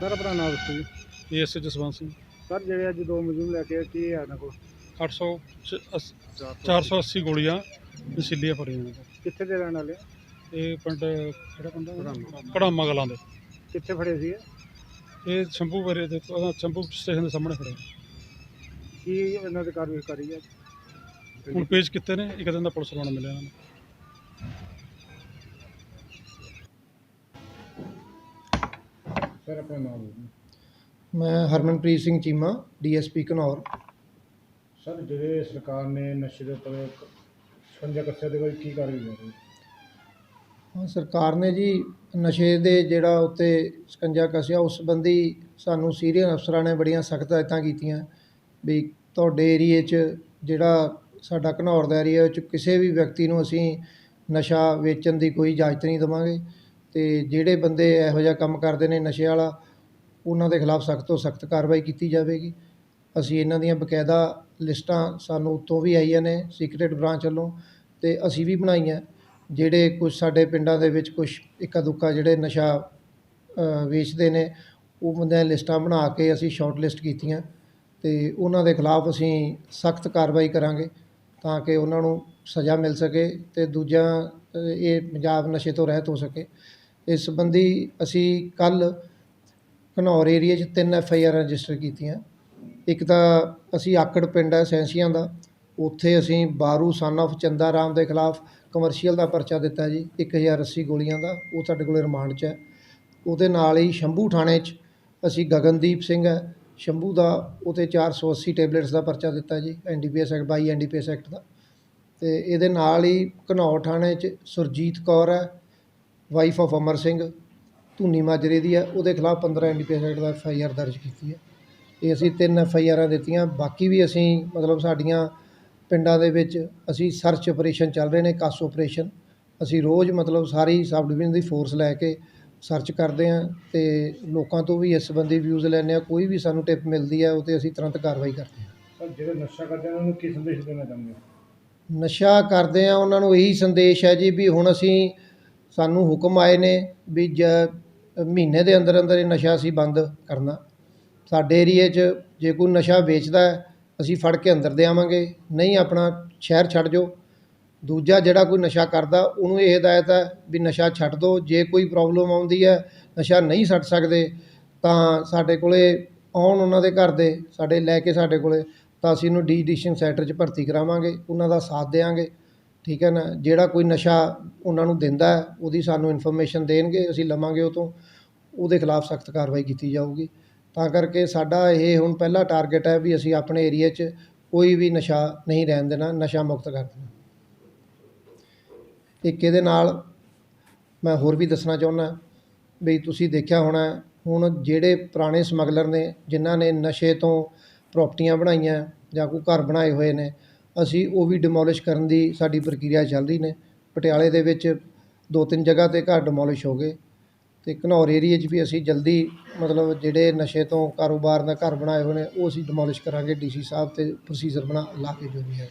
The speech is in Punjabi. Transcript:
ਸਰ ਆਪਣਾ ਨਾਮ ਦੱਸੋ ਜੀ। ਏਐਸ ਜਸਵੰਤ ਸਿੰਘ। ਸਰ ਜਿਹੜੇ ਅੱਜ ਦੋ ਮਜ਼ਦੂਰ ਲੈ ਕੇ ਆਏ, ਕੀ ਹੈ ਇਹਨਾਂ ਕੋਲ? 800 ਚ- ਅਸ- 480 ਗੋਲੀਆਂ ਨਸ਼ੀਲੀਆਂ ਫੜੀਆਂ ਨੇ ਕਿੱਥੇ ਦੇ ਰਹਿਣ ਵਾਲੇ ਆ? ਇਹ ਪਿੰਡ ਕਿਹੜਾ ਪਿੰਡ। ਕੜਾਮਾ ਗਲਾਂ ਦੇ। ਕਿੱਥੇ ਫੜੇ ਸੀ ਇਹ? ਸ਼ੰਭੂ ਵੇਰੇ ਦੇ ਉਹਦਾ ਸ਼ੰਭੂ ਸਟੇਸ਼ਨ ਦੇ ਸਾਹਮਣੇ ਫੜੇ। ਕੀ ਇਹਨਾਂ ਦੇ ਕਾਰਵਾਈ ਕਰੀ ਹੈ ਹੁਣ ਪੇਸ਼ ਕੀਤੇ ਨੇ ਇੱਕ ਦਿਨ ਦਾ ਪੁਲਿਸ ਰਵਾਨਾ ਮਿਲਿਆ ਇਹਨਾਂ ਨੂੰ। ਸਰ ਆਪਣਾ ਨਾਮ ਮੈਂ ਹਰਮਨਪ੍ਰੀਤ ਸਿੰਘ ਚੀਮਾ ਡੀਐਸਪੀ ਘਨੌਰ। ਸਰ ਜਿਹੜੇ ਸਰਕਾਰ ਨੇ ਨਸ਼ੇ ਦੇ ਉੱਪਰ ਸ਼ਿਕੰਜਾ ਕੱਸਿਆ ਦੇ ਵਿੱਚ ਕੀ ਕਾਰਵਾਈ ਕਰ ਰਹੀ? ਹਾਂ ਸਰਕਾਰ ਨੇ ਜੀ ਨਸ਼ੇ ਦੇ ਜਿਹੜਾ ਉੱਤੇ ਸਕੰਜਾ ਕੱਸਿਆ ਉਸ ਸੰਬੰਧੀ ਸਾਨੂੰ ਸੀਨੀਅਰ ਅਫਸਰਾਂ ਨੇ ਬੜੀਆਂ ਸਖਤ ਹਦਾਇਤਾਂ ਕੀਤੀਆਂ ਵੀ ਤੁਹਾਡੇ ਏਰੀਏ 'ਚ ਜਿਹੜਾ ਸਾਡਾ ਘਨੌਰ ਦਾ ਏਰੀਆ ਵਿੱਚ ਕਿਸੇ ਵੀ ਵਿਅਕਤੀ ਨੂੰ ਅਸੀਂ ਨਸ਼ਾ ਵੇਚਣ ਦੀ ਕੋਈ ਇਜਾਜ਼ਤ ਨਹੀਂ ਦੇਵਾਂਗੇ। ਅਤੇ ਜਿਹੜੇ ਬੰਦੇ ਇਹੋ ਜਿਹਾ ਕੰਮ ਕਰਦੇ ਨੇ ਨਸ਼ੇ ਵਾਲਾ, ਉਹਨਾਂ ਦੇ ਖਿਲਾਫ ਸਖਤ ਤੋਂ ਸਖਤ ਕਾਰਵਾਈ ਕੀਤੀ ਜਾਵੇਗੀ। ਅਸੀਂ ਇਹਨਾਂ ਦੀਆਂ ਬਕਾਇਦਾ ਲਿਸਟਾਂ ਸਾਨੂੰ ਉੱਤੋਂ ਵੀ ਆਈਆਂ ਨੇ ਸੀਕ੍ਰੇਟ ਬ੍ਰਾਂਚ ਵੱਲੋਂ ਅਤੇ ਅਸੀਂ ਵੀ ਬਣਾਈਆਂ। ਜਿਹੜੇ ਕੁਝ ਸਾਡੇ ਪਿੰਡਾਂ ਦੇ ਵਿੱਚ ਕੁਛ ਇੱਕਾ ਦੁੱਕਾ ਜਿਹੜੇ ਨਸ਼ਾ ਵੇਚਦੇ ਨੇ, ਉਹ ਬੰਦਿਆਂ ਲਿਸਟਾਂ ਬਣਾ ਕੇ ਅਸੀਂ ਸ਼ਾਰਟ ਲਿਸਟ ਕੀਤੀਆਂ। ਅਤੇ ਉਹਨਾਂ ਦੇ ਖਿਲਾਫ ਅਸੀਂ ਸਖਤ ਕਾਰਵਾਈ ਕਰਾਂਗੇ ਤਾਂ ਕਿ ਉਹਨਾਂ ਨੂੰ ਸਜ਼ਾ ਮਿਲ ਸਕੇ ਅਤੇ ਦੂਜਾ, ਇਹ ਪੰਜਾਬ ਨਸ਼ੇ ਤੋਂ ਰਹਿਤ ਹੋ ਸਕੇ। ਇਸ ਸੰਬੰਧੀ ਅਸੀਂ ਕੱਲ ਘਨੌਰ ਏਰੀਏ 'ਚ ਤਿੰਨ ਐਫ ਆਈ ਆਰ ਰਜਿਸਟਰ ਕੀਤੀਆਂ। ਇੱਕ ਤਾਂ ਅਸੀਂ ਆਕੜ ਪਿੰਡ ਹੈ ਸੈਂਸੀਆਂ ਦਾ। ਉੱਥੇ ਅਸੀਂ ਬਾਰੂ ਸਨ of ਚੰਦਾ ਰਾਮ ਦੇ ਖਿਲਾਫ ਕਮਰਸ਼ੀਅਲ ਦਾ ਪਰਚਾ ਦਿੱਤਾ ਜੀ 1080 ਗੋਲੀਆਂ ਦਾ, ਉਹ ਸਾਡੇ ਕੋਲ ਰਿਮਾਂਡ 'ਚ ਹੈ। ਉਹਦੇ ਨਾਲ ਹੀ ਸ਼ੰਭੂ ਥਾਣੇ 'ਚ ਅਸੀਂ ਗਗਨਦੀਪ ਸਿੰਘ ਹੈ, ਸ਼ੰਭੂ ਦਾ ਉਹਤੇ 480 ਟੈਬਲੇਟਸ ਦਾ ਪਰਚਾ ਦਿੱਤਾ ਜੀ NDPS act by NDPS act ਦਾ। ਤੇ ਇਹਦੇ ਨਾਲ ਹੀ ਘਨੌਰ ਥਾਣੇ 'ਚ ਸੁਰਜੀਤ ਕੌਰ ਹੈ ਵਾਈਫ ਆਫ ਅਮਰ ਸਿੰਘ ਧੂਨੀ ਮਾਜਰੇ ਦੀ ਹੈ ਉਹਦੇ ਖਿਲਾਫ 15 ਐਨਡੀਪੀਐਸ ਐਕਟ ਦਾ ਐਫ ਆਈ ਆਰ ਦਰਜ ਕੀਤੀ ਹੈ। ਇਹ ਅਸੀਂ ਤਿੰਨ ਐਫ ਆਈ ਆਰਾਂ ਦਿੱਤੀਆਂ ਬਾਕੀ ਵੀ ਅਸੀਂ ਮਤਲਬ ਸਾਡੀਆਂ ਪਿੰਡਾਂ ਦੇ ਵਿੱਚ ਅਸੀਂ ਸਰਚ ਆਪਰੇਸ਼ਨ ਚੱਲ ਰਹੇ ਨੇ ਕਾਸ ਆਪਰੇਸ਼ਨ ਅਸੀਂ ਰੋਜ਼ ਮਤਲਬ ਸਾਰੀ ਸਬ ਡਿਵੀਜ਼ਨ ਦੀ ਫੋਰਸ ਲੈ ਕੇ ਸਰਚ ਕਰਦੇ ਹਾਂ ਤੇ ਲੋਕਾਂ ਤੋਂ ਵੀ ਇਸ ਸੰਬੰਧੀ ਵਿਊਜ਼ ਲੈਂਦੇ ਹਾਂ ਕੋਈ ਵੀ ਸਾਨੂੰ ਟਿਪ ਮਿਲਦੀ ਹੈ ਉਹ 'ਤੇ ਅਸੀਂ ਤੁਰੰਤ ਕਾਰਵਾਈ ਕਰਦੇ ਹਾਂ। ਸਰ ਜਿਹੜੇ ਨਸ਼ਾ ਕਰਦੇ ਉਹਨਾਂ ਨੂੰ ਕੀ ਸੰਦੇਸ਼ ਦੇਣਾ ਚਾਹੁੰਦੇ ਹੋ? ਨਸ਼ਾ ਕਰਦੇ ਆ ਉਹਨਾਂ ਨੂੰ ਇਹੀ ਸੰਦੇਸ਼ ਹੈ ਜੀ ਵੀ ਹੁਣ ਅਸੀਂ ਸਾਨੂੰ ਹੁਕਮ ਆਏ ਨੇ ਵੀ ਜ, ਮਹੀਨੇ ਦੇ ਅੰਦਰ ਅੰਦਰ ਇਹ ਨਸ਼ਾ ਅਸੀਂ ਬੰਦ ਕਰਨਾ। ਸਾਡੇ ਏਰੀਏ 'ਚ ਜੇ ਕੋਈ ਨਸ਼ਾ ਵੇਚਦਾ ਅਸੀਂ ਫੜ ਕੇ ਅੰਦਰ ਦੇ ਆਵਾਂਗੇ। ਨਹੀਂ, ਆਪਣਾ ਸ਼ਹਿਰ ਛੱਡ ਜਾਓ। ਦੂਜਾ ਜਿਹੜਾ ਕੋਈ ਨਸ਼ਾ ਕਰਦਾ, ਉਹਨੂੰ ਇਹ ਹਦਾਇਤ ਹੈ ਵੀ ਨਸ਼ਾ ਛੱਡ ਦਿਓ ਜੇ ਕੋਈ ਪ੍ਰੋਬਲਮ ਆਉਂਦੀ ਹੈ, ਨਸ਼ਾ ਨਹੀਂ ਛੱਡ ਸਕਦੇ, ਤਾਂ ਸਾਡੇ ਕੋਲੇ ਆਉਣ ਉਹਨਾਂ ਦੇ ਘਰ ਦੇ, ਸਾਡੇ ਲੈ ਕੇ ਸਾਡੇ ਕੋਲੇ, ਤਾਂ ਅਸੀਂ ਉਹਨੂੰ ਡੀ ਐਡਿਕਸ਼ਨ ਸੈਂਟਰ 'ਚ ਭਰਤੀ ਕਰਾਵਾਂਗੇ। ਉਹਨਾਂ ਦਾ ਸਾਥ ਦੇਵਾਂਗੇ। ਠੀਕ ਹੈ ਨਾ? ਜਿਹੜਾ ਕੋਈ ਨਸ਼ਾ ਉਹਨਾਂ ਨੂੰ ਦਿੰਦਾ ਉਹਦੀ ਸਾਨੂੰ ਇਨਫੋਰਮੇਸ਼ਨ ਦੇਣਗੇ, ਅਸੀਂ ਲਵਾਂਗੇ ਉਹ ਤੋਂ। ਉਹਦੇ ਖਿਲਾਫ ਸਖਤ ਕਾਰਵਾਈ ਕੀਤੀ ਜਾਊਗੀ। ਤਾਂ ਕਰਕੇ ਸਾਡਾ ਇਹ ਹੁਣ ਪਹਿਲਾ ਟਾਰਗੇਟ ਹੈ ਵੀ ਅਸੀਂ ਆਪਣੇ ਏਰੀਏ 'ਚ ਕੋਈ ਵੀ ਨਸ਼ਾ ਨਹੀਂ ਰਹਿਣ ਦੇਣਾ, ਨਸ਼ਾ ਮੁਕਤ ਕਰ ਦੇਣਾ। ਇੱਕ ਇਹਦੇ ਨਾਲ ਮੈਂ ਹੋਰ ਵੀ ਦੱਸਣਾ ਚਾਹੁੰਦਾ, ਵੀ ਤੁਸੀਂ ਦੇਖਿਆ ਹੋਣਾ, ਹੁਣ ਜਿਹੜੇ ਪੁਰਾਣੇ ਸਮਗਲਰ ਨੇ, ਜਿਨ੍ਹਾਂ ਨੇ ਨਸ਼ੇ ਤੋਂ ਪ੍ਰਾਪਰਟੀਆਂ ਬਣਾਈਆਂ ਜਾਂ ਕੋਈ ਘਰ ਬਣਾਏ ਹੋਏ ਨੇ ਅਸੀਂ ਉਹ ਵੀ ਡਿਮੋਲਿਸ਼ ਕਰਨ ਦੀ ਸਾਡੀ ਪ੍ਰਕਿਰਿਆ ਚੱਲ ਰਹੀ ਨੇ। ਪਟਿਆਲੇ ਦੇ ਵਿੱਚ ਦੋ ਤਿੰਨ ਜਗ੍ਹਾ ਤੇ ਘਰ ਡਿਮੋਲਿਸ਼ ਹੋ ਗਏ ਅਤੇ ਘਨੌਰ ਏਰੀਏ 'ਚ ਵੀ ਅਸੀਂ ਜਲਦੀ ਮਤਲਬ ਜਿਹੜੇ ਨਸ਼ੇ ਤੋਂ ਕਾਰੋਬਾਰ ਦਾ ਘਰ ਬਣਾਏ ਹੋਏ ਨੇ, ਉਹ ਅਸੀਂ ਡਿਮੋਲਿਸ਼ ਕਰਾਂਗੇ। ਡੀ ਸੀ ਸਾਹਿਬ ਤੇ ਪ੍ਰੋਸੀਜਰ ਬਣਾ ਲਾ ਕੇ ਜੋ ਵੀ ਹੈ।